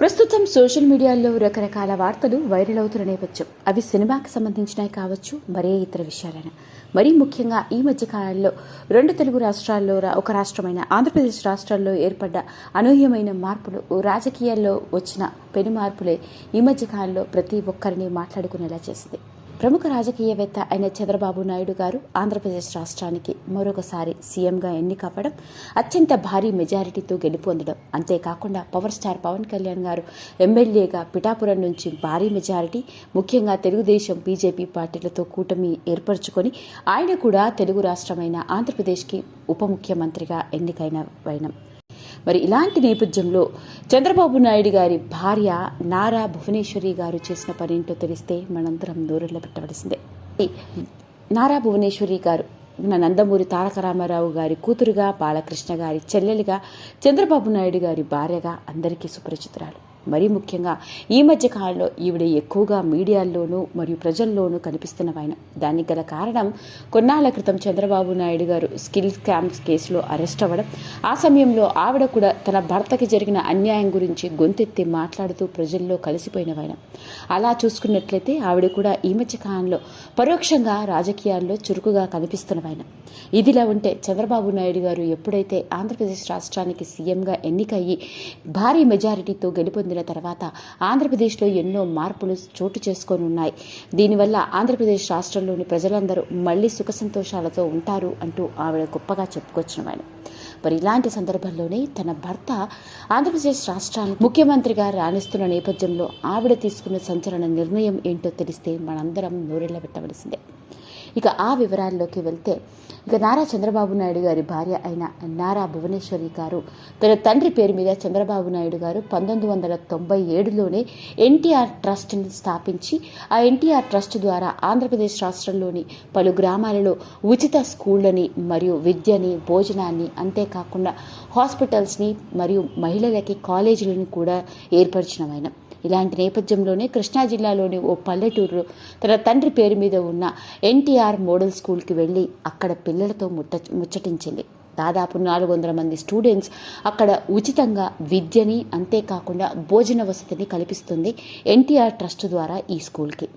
ప్రస్తుతం సోషల్ మీడియాలో రకరకాల వార్తలు వైరల్ అవుతున్న నేపథ్యం. అవి సినిమాకి సంబంధించినవి కావచ్చు మరే ఇతర విషయాలైనా. మరీ ముఖ్యంగా ఈ మధ్య కాలంలో రెండు తెలుగు రాష్ట్రాల్లో ఒక రాష్ట్రమైన ఆంధ్రప్రదేశ్ రాష్ట్రాల్లో ఏర్పడ్డ అనూహ్యమైన మార్పులు రాజకీయాల్లో వచ్చిన పెను మార్పులే ఈ మధ్య కాలంలో ప్రతి ఒక్కరిని మాట్లాడుకునేలా చేసింది. ప్రముఖ రాజకీయవేత్త అయిన చంద్రబాబు నాయుడు గారు ఆంధ్రప్రదేశ్ రాష్ట్రానికి మరొకసారి సీఎంగా ఎన్నికవ్వడం అత్యంత భారీ మెజారిటీతో గెలుపొందడం అంతేకాకుండా పవర్ స్టార్ పవన్ కళ్యాణ్ గారు ఎమ్మెల్యేగా పిఠాపురం నుంచి భారీ మెజారిటీ ముఖ్యంగా తెలుగుదేశం బీజేపీ పార్టీలతో కూటమి ఏర్పరచుకొని ఆయన కూడా తెలుగు రాష్ట్రమైన ఆంధ్రప్రదేశ్కి ఉప ముఖ్యమంత్రిగా ఎన్నికైన వైనం. మరి ఇలాంటి నేపథ్యంలో చంద్రబాబు నాయుడు గారి భార్య నారా భువనేశ్వరి గారు చేసిన పనేంటో తెలిస్తే మనందరం దూరంలో పెట్టవలసిందే. నారా భువనేశ్వరి గారు మన నందమూరి తారక రామారావు గారి కూతురుగా బాలకృష్ణ గారి చెల్లెలుగా చంద్రబాబు నాయుడు గారి భార్యగా అందరికీ సుపరిచితురాలు. మరీ ముఖ్యంగా ఈ మధ్య కాలంలో ఈవిడ ఎక్కువగా మీడియాల్లోనూ మరియు ప్రజల్లోనూ కనిపిస్తున్నవైన దానికి గల కారణం కొన్నాళ్ళ క్రితం చంద్రబాబు నాయుడు గారు స్కిల్ స్కామ్స్ కేసులో అరెస్ట్ అవ్వడం. ఆ సమయంలో ఆవిడ కూడా తన భర్తకి జరిగిన అన్యాయం గురించి గొంతెత్తి మాట్లాడుతూ ప్రజల్లో కలిసిపోయినవైన అలా చూసుకున్నట్లయితే ఆవిడ కూడా ఈ మధ్య కాలంలో పరోక్షంగా రాజకీయాల్లో చురుకుగా కనిపిస్తున్నవైన ఇదిలా ఉంటే చంద్రబాబు నాయుడు గారు ఎప్పుడైతే ఆంధ్రప్రదేశ్ రాష్ట్రానికి సీఎంగా ఎన్నికయ్యి భారీ మెజారిటీతో గెలుపొందిన తర్వాత ఆంధ్రప్రదేశ్లో ఎన్నో మార్పులు చోటు చేసుకొని ఉన్నాయి. దీనివల్ల ఆంధ్రప్రదేశ్ రాష్ట్రంలోని ప్రజలందరూ మళ్ళీ సుఖ సంతోషాలతో ఉంటారు అంటూ ఆవిడ గొప్పగా చెప్పుకొచ్చిన ఆయన మరి ఇలాంటి సందర్భంలోనే తన భర్త ఆంధ్రప్రదేశ్ రాష్ట్రానికి ముఖ్యమంత్రిగా రాణిస్తున్న నేపథ్యంలో ఆవిడ తీసుకున్న సంచలన నిర్ణయం ఏంటో తెలిస్తే మనందరం నోరెళ్ళ పెట్టవలసిందే ఇక ఆ వివరాల్లోకి వెళ్తే ఇక నారా చంద్రబాబు నాయుడు గారి భార్య అయిన నారా భువనేశ్వరి గారు తన తండ్రి పేరు మీద చంద్రబాబు నాయుడు గారు పంతొమ్మిది వందల తొంభై ఏడులోనే ఎన్టీఆర్ ట్రస్ట్ని స్థాపించి ఆ ఎన్టీఆర్ ట్రస్ట్ ద్వారా ఆంధ్రప్రదేశ్ రాష్ట్రంలోని పలు గ్రామాలలో ఉచిత స్కూళ్ళని మరియు విద్యని భోజనాన్ని అంతేకాకుండా హాస్పిటల్స్ని మరియు మహిళలకి కాలేజీలను కూడా ఏర్పరిచినమైన ఇలాంటి నేపథ్యంలోనే కృష్ణా జిల్లాలోని ఓ పల్లెటూరులో తన తండ్రి పేరు మీద ఉన్న ఎన్టీఆర్ మోడల్ స్కూల్కి వెళ్ళి అక్కడ పిల్లలతో ముట్ట ముచ్చటించింది. దాదాపు నాలుగు వందల మంది స్టూడెంట్స్ అక్కడ ఉచితంగా విద్యని అంతేకాకుండా భోజన వసతిని కల్పిస్తుంది ఎన్టీఆర్ ట్రస్ట్ ద్వారా ఈ స్కూల్కి.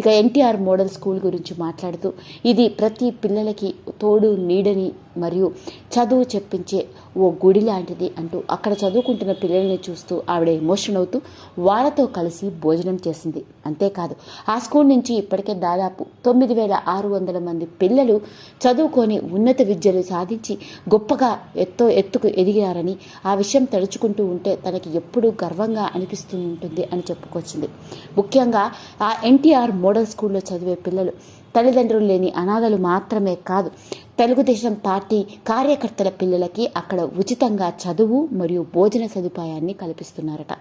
ఇక ఎన్టీఆర్ మోడల్ స్కూల్ గురించి మాట్లాడుతూ ఇది ప్రతి పిల్లలకి తోడు నీడని మరియు చదువు చెప్పించే ఓ గుడి లాంటిది అంటూ అక్కడ చదువుకుంటున్న పిల్లల్ని చూస్తూ ఆవిడ ఎమోషన్ అవుతూ వాళ్ళతో కలిసి భోజనం చేసింది. అంతేకాదు ఆ స్కూల్ నుంచి ఇప్పటికే దాదాపు తొమ్మిది వేల ఆరు వందల మంది పిల్లలు చదువుకొని ఉన్నత విద్యలు సాధించి గొప్పగా ఎత్తో ఎత్తుకు ఎదిగారని ఆ విషయం తలుచుకుంటూ ఉంటే తనకి ఎప్పుడూ గర్వంగా అనిపిస్తూ ఉంటుంది అని చెప్పుకొచ్చింది. ముఖ్యంగా ఆ ఎన్టీఆర్ మోడల్ స్కూల్లో చదివే పిల్లలు తల్లిదండ్రులు లేని అనాథలు మాత్రమే కాదు తెలుగుదేశం పార్టీ కార్యకర్తల పిల్లలకి అక్కడ ఉచితంగా చదువు మరియు భోజన సదుపాయాన్ని కల్పిస్తున్నారట.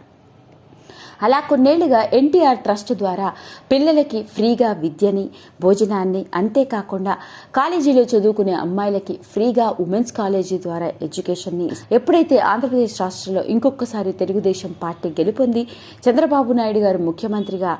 అలా కొన్నేళ్ళుగా ఎన్టీఆర్ ట్రస్ట్ ద్వారా పిల్లలకి ఫ్రీగా విద్యని భోజనాన్ని అంతేకాకుండా కాలేజీలో చదువుకునే అమ్మాయిలకి ఫ్రీగా ఉమెన్స్ కాలేజీ ద్వారా ఎడ్యుకేషన్ని ఎప్పుడైతే ఆంధ్రప్రదేశ్ రాష్ట్రంలో ఇంకొకసారి తెలుగుదేశం పార్టీ గెలుపొంది చంద్రబాబు నాయుడు గారు ముఖ్యమంత్రిగా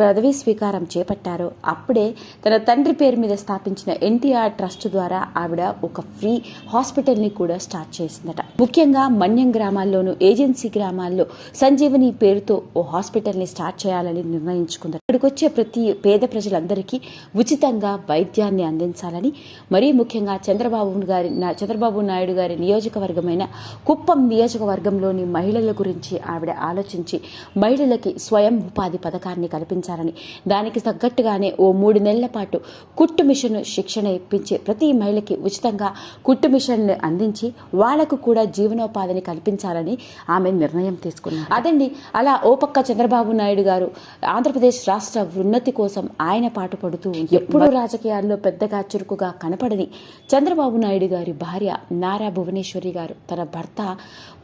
పదవీ స్వీకారం చేపట్టారో అప్పుడే తన తండ్రి పేరు మీద స్థాపించిన ఎన్టీఆర్ ట్రస్ట్ ద్వారా ఆవిడ ఒక ఫ్రీ హాస్పిటల్ని కూడా స్టార్ట్ చేసిందట. ముఖ్యంగా మన్యం గ్రామాల్లోనూ ఏజెన్సీ గ్రామాల్లో సంజీవని పేరుతో ఓ హాస్పిటల్ని స్టార్ట్ చేయాలని నిర్ణయించుకుందాం ఇక్కడికి వచ్చే ప్రతి పేద ప్రజలందరికీ ఉచితంగా వైద్యాన్ని అందించాలని మరీ ముఖ్యంగా చంద్రబాబు గారి నా- చంద్రబాబు నాయుడు గారి నియోజకవర్గమైన కుప్పం నియోజకవర్గంలోని మహిళల గురించి ఆవిడ ఆలోచించి మహిళలకి స్వయం ఉపాధి పథకాన్ని కల్పించాలని దానికి తగ్గట్టుగానే ఓ మూడు నెలల పాటు కుట్టు మిషన్ శిక్షణ ఇప్పించి ప్రతి మహిళకి ఉచితంగా కుట్టు మిషన్ అందించి వాళ్ళకు కూడా జీవనోపాధిని కల్పించాలని ఆమె నిర్ణయం తీసుకున్నారు. అదండి అలా ఓప పక్క చంద్రబాబు నాయుడు గారు ఆంధ్రప్రదేశ్ రాష్ట్ర ఉన్నతి కోసం ఆయన పాటుపడుతూ ఎప్పుడూ రాజకీయాల్లో పెద్దగా చురుకుగా కనపడని చంద్రబాబు నాయుడు గారి భార్య నారా భువనేశ్వరి గారు తన భర్త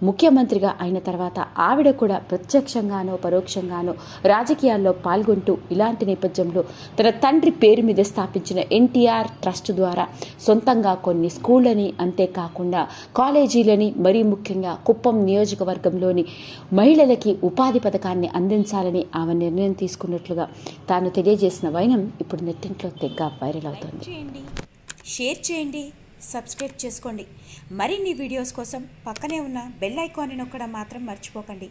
ముఖ్యమంత్రిగా అయిన తర్వాత ఆవిడ కూడా ప్రత్యక్షంగానో పరోక్షంగానో రాజకీయాల్లో పాల్గొంటూ ఇలాంటి నేపథ్యంలో తన తండ్రి పేరు మీద స్థాపించిన ఎన్టీఆర్ ట్రస్ట్ ద్వారా సొంతంగా కొన్ని స్కూళ్ళని అంతేకాకుండా కాలేజీలని మరీ ముఖ్యంగా కుప్పం నియోజకవర్గంలోని మహిళలకి ఉపాధి పథకాన్ని అందించాలని ఆమె నిర్ణయం తీసుకున్నట్లుగా తాను తెలియజేసిన వైనం ఇప్పుడు నెట్టింట్లో తెగ్గ వైరల్ అవుతోంది. షేర్ చేయండి సబ్స్క్రైబ్ చేసుకోండి. మరిన్ని వీడియోస్ కోసం పక్కనే ఉన్న బెల్ ఐకాన్ని నొక్కడం మాత్రం మర్చిపోకండి.